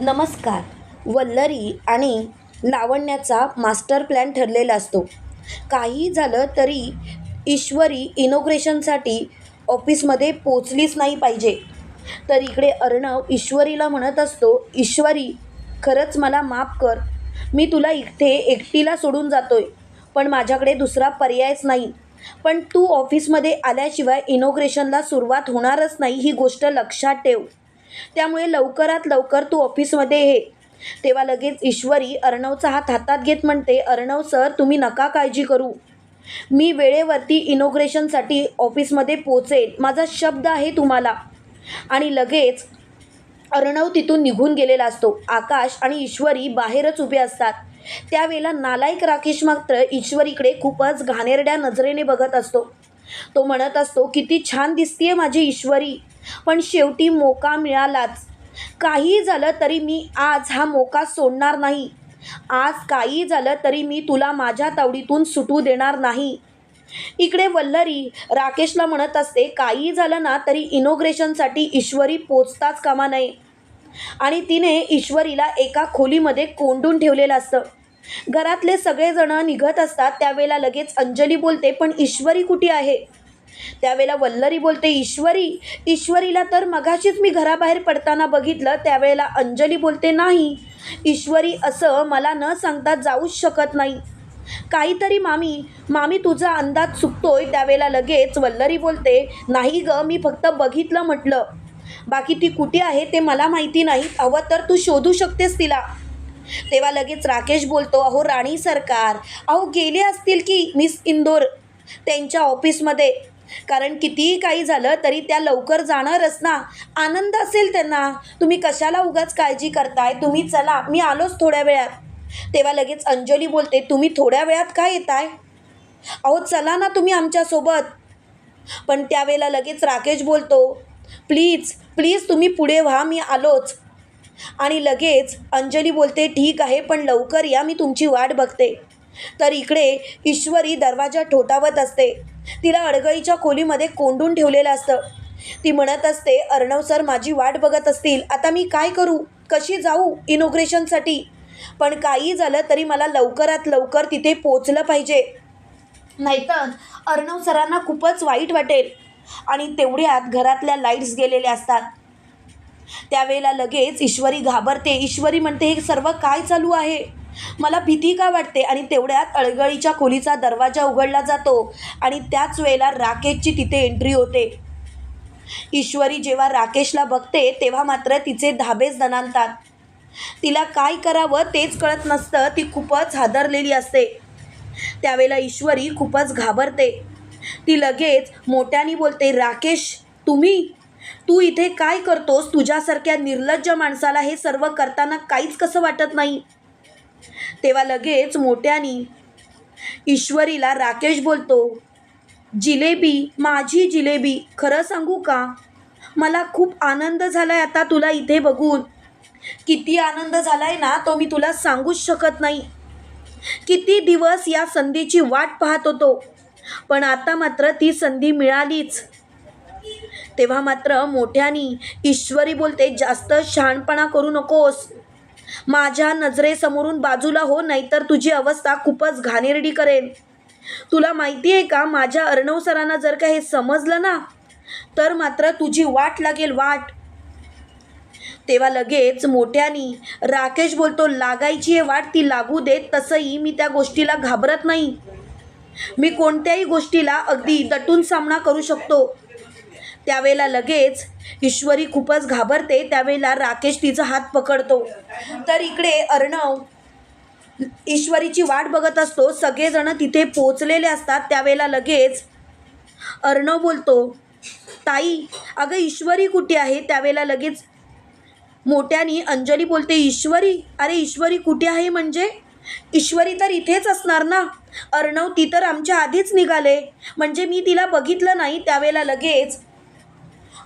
नमस्कार. वल्लरी आणि लावण्याचा मास्टर प्लॅन ठरलेला असतो. काही झालं तरी ईश्वरी इनोग्रेशनसाठी ऑफिसमध्ये पोचलीच नाही पाहिजे. तर इकडे अर्णव ईश्वरीला म्हणत असतो ईश्वरी खरंच मला माफ कर. मी तुला इथे एकटीला सोडून जातोय पण माझ्याकडे दुसरा पर्यायच नाही. पण तू ऑफिसमध्ये आल्याशिवाय इनोग्रेशनला सुरुवात होणारच नाही ही गोष्ट लक्षात ठेव. त्यामुळे लवकरात लवकर तू ऑफिसमध्ये ये. तेव्हा लगेच ईश्वरी अर्णवचा हात हातात घेत म्हणते अर्णव सर तुम्ही नका काळजी करू. मी वेळेवरती इनोग्रेशनसाठी ऑफिसमध्ये पोचेल माझा शब्द आहे तुम्हाला. आणि लगेच अर्णव तिथून निघून गेलेला असतो. आकाश आणि ईश्वरी बाहेरच उभे असतात. त्यावेळेला नालायक राकेश मात्र ईश्वरीकडे खूपच घाणेरड्या नजरेने बघत असतो. तो म्हणत असतो किती छान दिसतीये माझी ईश्वरी. पण शेवटी मोका मिळालाच. काही झालं तरी मी आज हा मोका सोडणार नाही. आज काही झालं तरी मी तुला माझ्या तावडीतून सुटू देणार नाही. इकडे वल्लरी राकेशला म्हणत असते काही झालं ना तरी इनोग्रेशनसाठी ईश्वरी पोचताच कामा नये. आणि तिने ईश्वरीला एका खोलीमध्ये कोंडून ठेवलेलं असतं. घरातले सगळेजण निघत असतात त्यावेळेला लगेच अंजली बोलते पण ईश्वरी कुठे आहे? त्यावेळेला वल्लरी बोलते ईश्वरी ईश्वरीला तर मगाशीच मी घराबाहेर पडताना बघितलं त्यावेळेला अंजली बोलते नाही ईश्वरी असं मला न सांगता जाऊच शकत नाही. काहीतरी मामी मामी तुझा अंदाज चुकतोय. त्यावेळेला लगेच वल्लरी बोलते नाही ग मी फक्त बघितलं म्हटलं. बाकी ती कुठे आहे ते मला माहिती नाही. हवं तर तू शोधू शकतेस तिला. तेव्हा लगेच राकेश बोलतो अहो राणी सरकार अहो गेले असतील की मिस इंदोर? त्यांच्या ऑफिसमध्ये. कारण कितीही काही झालं तरी त्या लवकर जाणारच ना आनंद असेल त्यांना. तुम्ही कशाला उगाच काळजी करताय? तुम्ही चला मी आलोच थोड्या वेळात. तेव्हा लगेच अंजली बोलते तुम्ही थोड्या वेळात काय येताय? अहो चला ना तुम्ही आमच्यासोबत पण त्यावेळेला लगेच राकेश बोलतो प्लीज प्लीज तुम्ही पुढे व्हा मी आलोच. आणि लगेच अंजली बोलते ठीक आहे पण लवकर या मी तुमची वाट बघते. तर इकडे ईश्वरी दरवाजा ठोठावत असते. तिला अडगळीच्या खोलीमध्ये कोंडून ठेवलेलं असतं. ती म्हणत असते अर्णव सर माझी वाट बघत असतील. आता मी काय करू? कशी जाऊ इनोग्रेशनसाठी? पण काही झालं तरी मला लवकरात लवकर तिथे पोचलं पाहिजे. नाहीतर अर्णव सरांना खूपच वाईट वाटेल आणि तेवढ्यात घरातल्या लाईट्स गेलेल्या असतात. त्यावेळेला लगेच ईश्वरी घाबरते. ईश्वरी म्हणते हे सर्व काय चालू आहे? मला भीती का वाटते आणि तेवढ्यात अळगळीच्या खोलीचा दरवाजा उघडला जातो आणि त्याच वेळेला राकेशची तिथे एंट्री होते. ईश्वरी जेव्हा राकेशला बघते तेव्हा मात्र तिचे धाबेच दणानतात तिला काय करावं तेच कळत नसतं ती खूपच हादरलेली असते. त्यावेळेला ईश्वरी खूपच घाबरते. ती लगेच मोठ्याने बोलते राकेश तुम्ही? तू इथे काय करतोस? तुझ्यासारख्या निर्लज्ज माणसाला हे सर्व करताना काहीच कसं वाटत नाही? तेव्हा लगेच मोठ्यानी ईश्वरीला राकेश बोलतो जिलेबी माझी जिलेबी खरं सांगू का? मला खूप आनंद झाला आहे आता तुला इथे बघून. किती आनंद झाला आहे ना तो मी तुला सांगूच शकत नाही. किती दिवस या संधीची वाट पाहत होतो पण आता मात्र ती संधी मिळालीच. तेव्हा मात्र मोठ्यानी ईश्वरी बोलते जास्त शहाणपणा करू नकोस. माझ्या नजरेसमोरून बाजूला हो नाहीतर तुझी अवस्था खूपच घाणेरडी करेल. तुला माहिती आहे का माझ्या अर्णव सरांना जर का हे समजलं ना तर मात्र तुझी वाट लागेल वाट. तेव्हा लगेच मोठ्यानी राकेश बोलतो लागायची आहे वाट ती लागू देत तसंही मी त्या गोष्टीला घाबरत नाही. मी कोणत्याही गोष्टीला अगदी दटून सामना करू शकतो. त्यावेळेला लगेच ईश्वरी खूपच घाबरते त्यावेळेला राकेश तिचा हात पकडतो. तर इकडे अर्णव ईश्वरीची वाट बघत असतो. सगळेजण तिथे पोचलेले असतात. त्यावेळेला लगेच अर्णव बोलतो ताई अगं ईश्वरी कुठे आहे? त्यावेळेला लगेच मोठ्यानी अंजली बोलते ईश्वरी? अरे ईश्वरी कुठे आहे म्हणजे? ईश्वरी तर इथेच असणार ना? अर्णव ती तर आमच्या आधीच निघाले. म्हणजे मी तिला बघितलं नाही. त्यावेळेला लगेच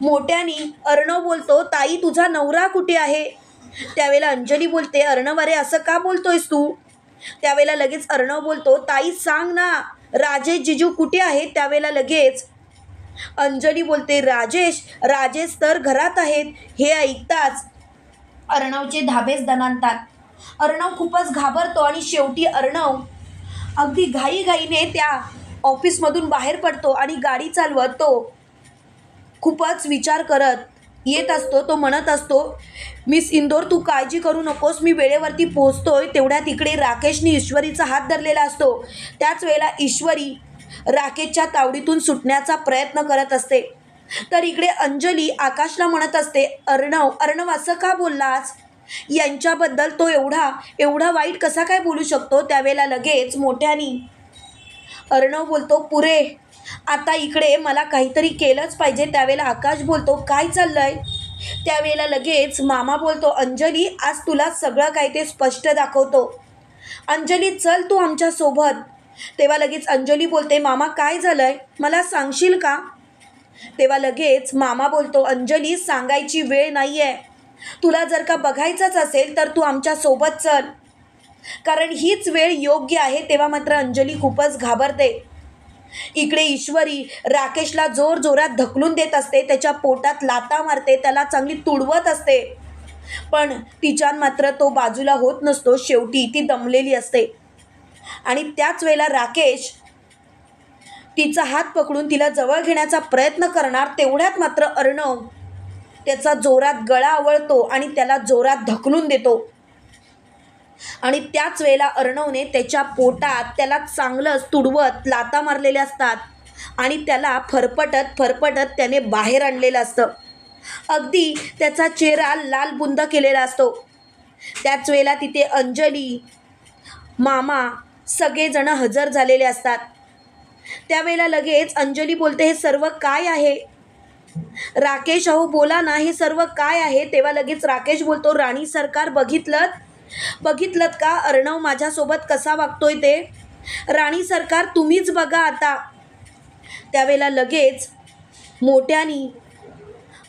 मोठ्यानी अर्णव बोलतो ताई तुझा नवरा कुठे आहे? त्यावेळेला अंजली बोलते अर्णव अरे असं का बोलतोयस तू? त्यावेळेला लगेच अर्णव बोलतो ताई सांग ना राजेश जिजू कुठे आहे त्यावेळेला लगेच अंजली बोलते राजेश राजेश तर घरात आहेत. हे ऐकताच अर्णवचे धाबेच दणानतात अर्णव खूपच घाबरतो आणि शेवटी अर्णव अगदी घाईघाईने त्या ऑफिसमधून बाहेर पडतो आणि गाडी चालवत. तो खूपच विचार करत येत असतो तो म्हणत असतो मिस इंदोर तू काळजी करू नकोस मी वेळेवरती पोहोचतोय. तेवढ्या तिकडे राकेशने ईश्वरीचा हात धरलेला असतो. त्याच वेळेला ईश्वरी राकेशच्या तावडीतून सुटण्याचा प्रयत्न करत असते. तर इकडे अंजली आकाशला म्हणत असते अर्णव अर्णव असं का बोललास? यांच्याबद्दल तो एवढा एवढा वाईट कसा काय बोलू शकतो? त्यावेळेला लगेच मोठ्यानी अर्णव बोलतो पुरे आता इकडे मला काहीतरी केलंच पाहिजे. त्यावेळेला आकाश बोलतो काय चाललंय? त्यावेळेला लगेच मामा बोलतो अंजली आज तुला सगळं काय ते स्पष्ट दाखवतो. अंजली चल तू आमच्यासोबत तेव्हा लगेच अंजली बोलते मामा काय झालंय? मला सांगशील का? तेव्हा लगेच मामा बोलतो अंजली सांगायची वेळ नाही आहे तुला जर का बघायचंच असेल तर तू आमच्यासोबत चल. कारण हीच वेळ योग्य आहे तेव्हा मात्र अंजली खूपच घाबरते. इकडे ईश्वरी राकेशला जोर जोरात ढकलून देत असते त्याच्या पोटात लाता मारते त्याला चांगली तुडवत असते. पण तिच्यान मात्र तो बाजूला होत नसतो शेवटी ती दमलेली असते. आणि त्याच वेळेला राकेश तिचा हात पकडून तिला जवळ घेण्याचा प्रयत्न करणार तेवढ्यात मात्र अर्णव त्याचा जोरात गळा आवळतो आणि त्याला जोरात ढकलून देतो. आणि त्याच वेळेला अर्णवने त्याच्या पोटात त्याला चांगलंच तुडवत लाता मारलेल्या असतात. आणि त्याला फरफटत फरफटत त्याने बाहेर आणलेलं असतं. अगदी त्याचा चेहरा लाल बुंद केलेला असतो. त्याच वेळेला तिथे अंजली मामा सगळेजण हजर झालेले असतात. त्यावेळेला लगेच अंजली बोलते हे सर्व काय आहे? राकेश अहो बोला ना हे सर्व काय आहे? तेव्हा लगेच राकेश बोलतो राणी सरकार बघितलं बघितलं का? अर्णव माझ्यासोबत कसा वागतोय ते? राणी सरकार तुम्हीच बघा आता. त्यावेळेला लगेच मोठ्यानी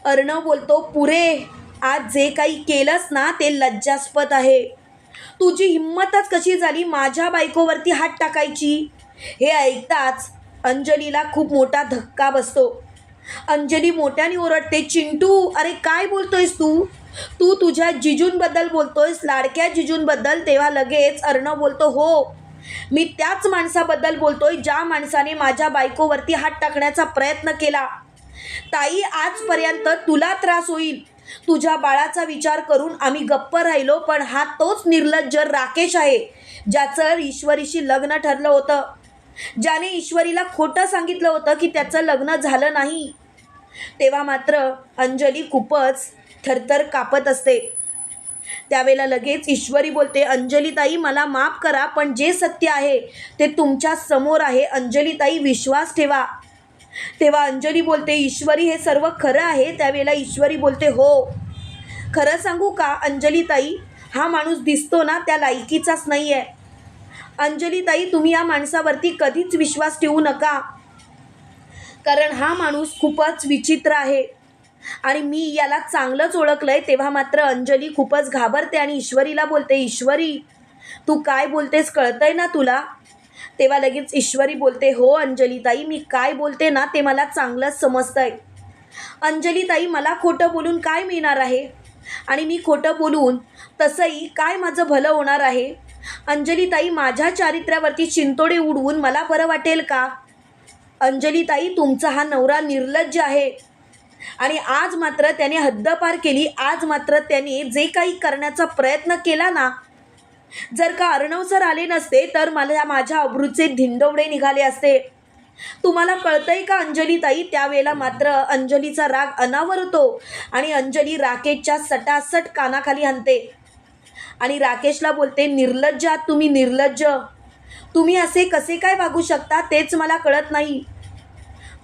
अर्णव बोलतो पुरे आज जे काही केलंस ना ते लज्जास्पद आहे. तुझी हिंमतच कशी झाली माझ्या बायकोवरती हात टाकायची? हे ऐकताच अंजलीला खूप मोठा धक्का बसतो. अंजली मोठ्याने ओरडते चिंटू अरे काय बोलतोयस तू? तू तुझ्या जिजूंबद्दल बोलतोयस लाडक्या जिजूंबद्दल तेव्हा लगेच अर्णव बोलतो हो. मी त्याच माणसाबद्दल बोलतोय ज्या माणसाने माझ्या बायकोवरती हात टाकण्याचा प्रयत्न केला. ताई आजपर्यंत तुला त्रास होईल. तुझ्या बाळाचा विचार करून आम्ही गप्प राहिलो पण हा तोच निर्लज्ज राकेश आहे ज्याचं ईश्वरीशी लग्न ठरलं होतं. ज्याने ईश्वरीला खोटं सांगितलं होतं की त्याचं लग्न झालं नाही. तेव्हा मात्र अंजली खूपच थरथर कापत असते. त्यावेळेला लगेच ईश्वरी बोलते अंजलीताई मला माफ करा पण जे सत्य आहे ते तुमच्यासमोर आहे. अंजलीताई विश्वास ठेवा. तेव्हा अंजली बोलते ईश्वरी हे सर्व खरं आहे. त्यावेळेला ईश्वरी बोलते हो. खरं सांगू का अंजलीताई? हा माणूस दिसतो ना त्या लायकीचाच नाही आहे अंजलीताई तुम्ही या माणसावरती कधीच विश्वास ठेवू नका. कारण हा माणूस खूपच विचित्र आहे. आणि मी याला चांगलंच ओळखलं आहे तेव्हा मात्र अंजली खूपच घाबरते आणि ईश्वरीला बोलते ईश्वरी तू काय बोलतेस कळतंय ना तुला? तेव्हा लगेच ईश्वरी बोलते हो अंजलीताई मी काय बोलते ना ते मला चांगलंच समजतंय. अंजलीताई मला खोटं बोलून काय मिळणार आहे? आणि मी खोटं बोलून तसंही काय माझं भलं होणार आहे? अंजलीताई माझ्या चारित्र्यावरती चिंतोडे उडवून मला बरं वाटेल का? अंजलीताई तुमचा हा नवरा निर्लज्ज आहे. आणि आज मात्र त्याने हद्दपार केली. आज मात्र त्याने जे काही करण्याचा प्रयत्न केला ना जर का अर्णव सर आले नसते तर मला माझ्या अब्रूचे धिंडवडे निघाले असते. तुम्हाला कळतंय का अंजलीताई? त्यावेळेला मात्र अंजलीचा राग अनावर होतो आणि अंजली राकेशच्या सटासट कानाखाली आणते आणि राकेशला बोलते निर्लज्ज आहात तुम्ही निर्लज्ज. तुम्ही असे कसे काय वागू शकता? तेच मला कळत नाही.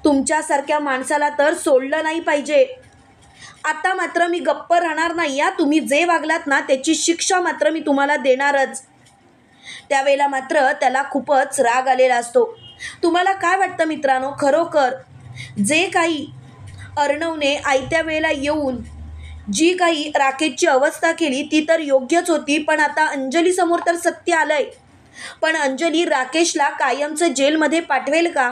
तुमच्यासारख्या माणसाला तर सोडलं नाही पाहिजे. आता मात्र मी गप्प राहणार नाही या. तुम्ही जे वागलात ना त्याची शिक्षा मात्र मी तुम्हाला देणारच. त्यावेळेला मात्र त्याला खूपच राग आलेला असतो. तुम्हाला काय वाटतं मित्रांनो? खरोखर जे काही अर्णवने आयत्या वेळेला येऊन जी काही राकेशची अवस्था केली ती तर योग्यच होती पण आता अंजलीसमोर तर सत्य आलं आहे पण अंजली राकेशला कायमचं जेलमध्ये पाठवेल का?